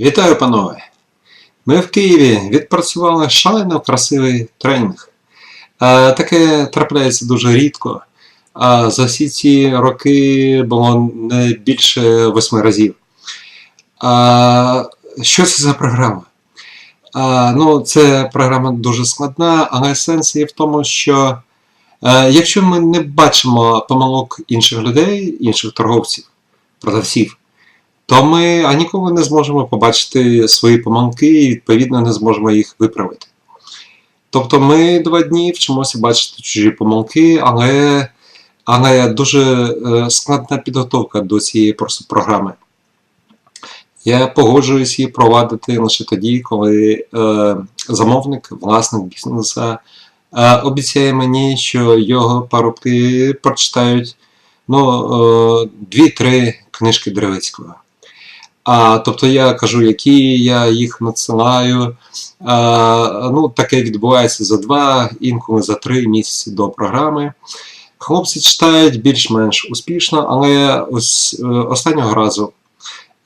Вітаю, панове! Ми в Києві відпрацювали шалено красивий тренінг. Е, Таке трапляється дуже рідко. За всі ці роки було не більше восьми разів. А, Що це за програма? А, Ну, це програма дуже складна, але сенс є в тому, що е, якщо ми не бачимо помилок інших людей, інших торговців, продавців, то ми а ніколи не зможемо побачити свої помилки і, відповідно, не зможемо їх виправити. Тобто ми два дні вчимося бачити чужі помилки, але, але дуже е, складна підготовка до цієї програми. Я погоджуюсь її провадити лише тоді, коли е, замовник, власник бізнесу е, обіцяє мені, що його парубки прочитають ну, е, дві-три книжки Древицького. А, тобто я кажу, які я їх надсилаю. А, ну, таке відбувається за два, інколи за три місяці до програми. Хлопці читають більш-менш успішно, але ось е, останнього разу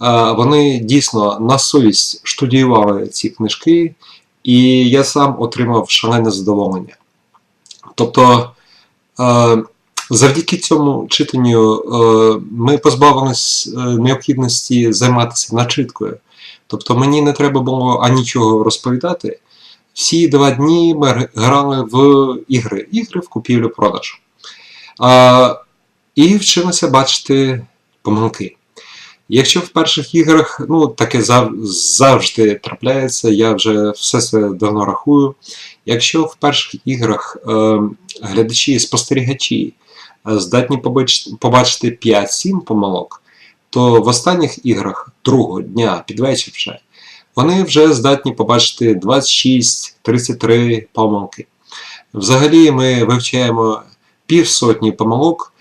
е, вони дійсно на совість штудіювали ці книжки, і я сам отримав шалене задоволення. Тобто, е, Завдяки цьому читанню е, ми позбавились е, необхідності займатися начиткою. Тобто мені не треба було анічого розповідати. Всі два дні ми грали в ігри, ігри в купівлю-продаж. І вчилися бачити помилки. Якщо в перших іграх, ну таке завжди трапляється, я вже все це давно рахую. Якщо в перших іграх е, глядачі, спостерігачі здатні побачити 5-7 помилок, то в останніх іграх другого дня, під вечір вже, вони вже здатні побачити 26-33 помилки. Взагалі ми вивчаємо півсотні помилок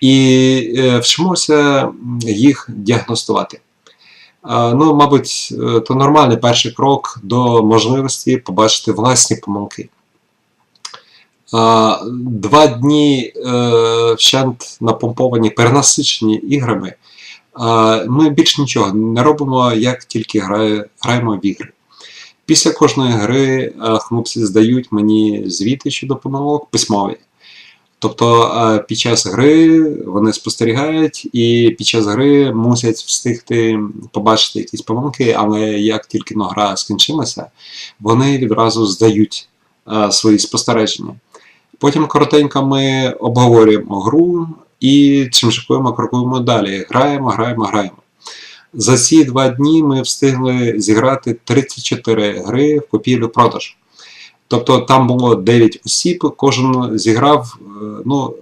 і е, вчимося їх діагностувати. Ну, Мабуть, е, то нормальний перший крок до можливості побачити власні помилки. Два дні е, вщент напомповані, перенасичені іграми. Ми більш нічого не робимо, як тільки граємо в ігри. Після кожної гри хлопці здають мені звіти щодо помилок письмові. Тобто під час гри вони спостерігають і під час гри мусять встигти побачити якісь помилки, але як тільки гра скінчилася, вони відразу здають свої спостереження. Потім коротенько ми обговорюємо гру і чим шикуємо, крокуємо далі. Граємо, граємо, граємо. За ці два дні ми встигли зіграти 34 гри в купівлю-продаж. Тобто там було 9 осіб, кожен зіграв ну,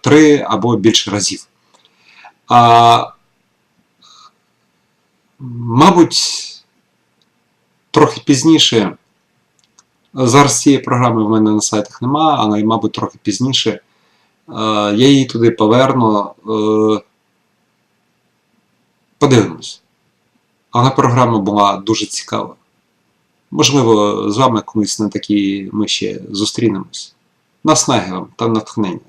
3 або більше разів. А, Мабуть, трохи пізніше. Зараз цієї програми в мене на сайтах немає, але, мабуть, трохи пізніше. Е, я її туди поверну. Е, подивимось. Але програма була дуже цікава. Можливо, з вами колись на такій ми ще зустрінемось. Наснаги вам та натхнення.